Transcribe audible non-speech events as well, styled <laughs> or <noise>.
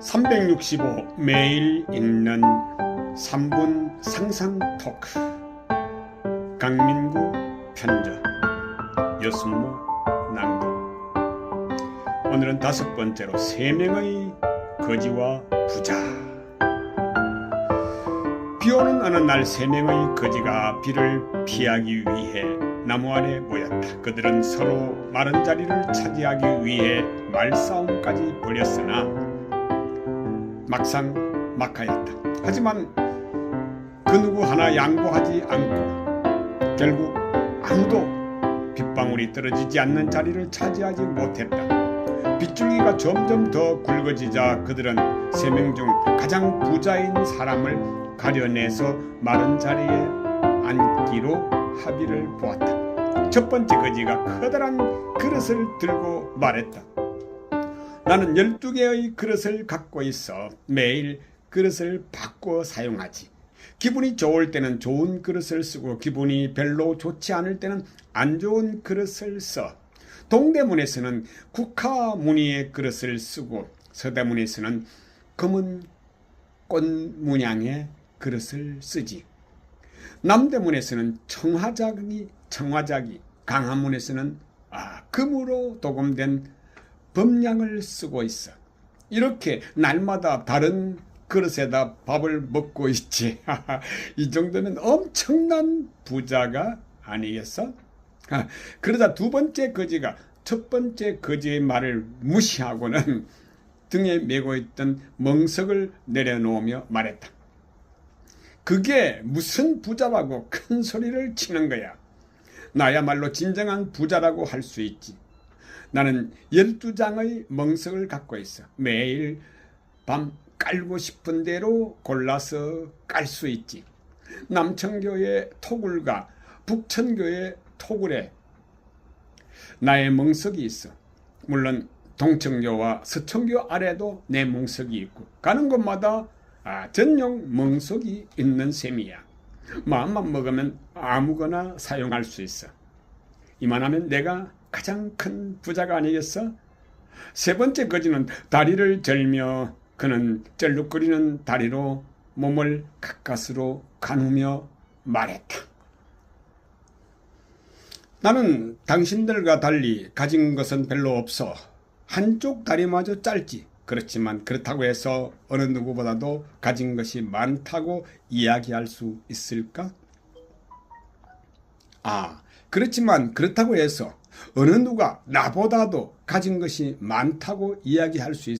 365 매일 읽는 3분 상상 토크. 강민구 편저 여순모 낭독 오늘은 다섯 번째로 세 명의 거지와 부자. 비 오는 어느 날 세 명의 거지가 비를 피하기 위해 나무 아래 모였다. 그들은 서로 마른 자리를 차지하기 위해 말싸움까지 벌였으나 막상 막하였다. 하지만 그 누구 하나 양보하지 않고 결국 아무도 빗방울이 떨어지지 않는 자리를 차지하지 못했다. 빗줄기가 점점 더 굵어지자 그들은 세 명 중 가장 부자인 사람을 가려내서 마른 자리에 앉기로 합의를 보았다. 첫 번째 거지가 커다란 그릇을 들고 말했다. 나는 12개의 그릇을 갖고 있어 매일 그릇을 바꿔 사용하지. 기분이 좋을 때는 좋은 그릇을 쓰고 기분이 별로 좋지 않을 때는 안 좋은 그릇을 써. 동대문에서는 국화 무늬의 그릇을 쓰고 서대문에서는 검은 꽃 문양의 그릇을 쓰지. 남대문에서는 청화작이 청화작이 강화문에서는 아, 금으로 도금된 범량을 쓰고 있어. 이렇게 날마다 다른 그릇에다 밥을 먹고 있지. <laughs> 이 정도면 엄청난 부자가 아니겠어? 아, 그러다 두 번째 거지가 첫 번째 거지의 말을 무시하고는 등에 메고 있던 멍석을 내려놓으며 말했다. 그게 무슨 부자라고 큰 소리를 치는 거야. 나야말로 진정한 부자라고 할 수 있지. 나는 12장의 멍석을 갖고 있어. 매일 밤 깔고 싶은 대로 골라서 깔 수 있지. 남천교의 토굴과 북천교의 토굴에 나의 멍석이 있어. 물론 동천교와 서천교 아래도 내 멍석이 있고 가는 곳마다 아, 전용 멍석이 있는 셈이야. 마음만 먹으면 아무거나 사용할 수 있어. 이만하면 내가 가장 큰 부자가 아니겠어? 세 번째 거지는 다리를 절며 그는 쩔룩거리는 다리로 몸을 가까스로 가누며 말했다. 나는 당신들과 달리 가진 것은 별로 없어. 한쪽 다리마저 짧지. 그렇지만 그렇다고 해서 어느 누구보다도 가진 것이 많다고 이야기할 수 있을까? 아, 그렇지만 그렇다고 해서 어느 누가 나보다도 가진 것이 많다고 이야기할 수 있,